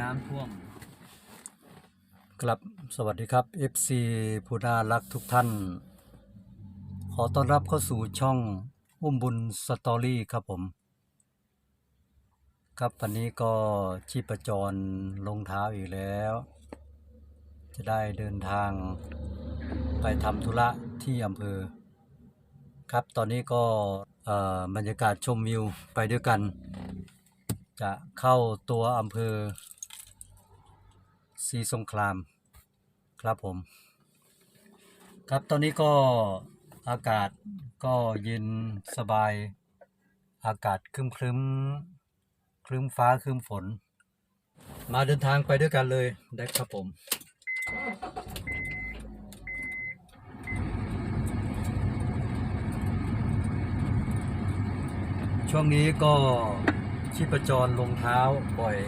น้ำท่วม ครับสวัสดีครับ FC ผู้น่ารักทุกท่าน ขอต้อนรับเข้าสู่ช่องอุ้มบุญสตอรี่ครับผม ครับวันนี้ก็ชีพจรลงเท้าอีกแล้ว จะได้เดินทางไปทำธุระที่อำเภอ ครับตอนนี้ก็บรรยากาศชมวิวไปด้วยกันจะเข้าตัวอำเภอ ศรีสงครามครับผม ครับตอนนี้ก็อากาศก็เย็นสบาย อากาศครึ้มครึ้มครึ้มฟ้าครึ้มฝน มาเดินทางไปด้วยกันเลยได้ครับผมช่วงนี้ก็ชีพจรลงเท้าบ่อย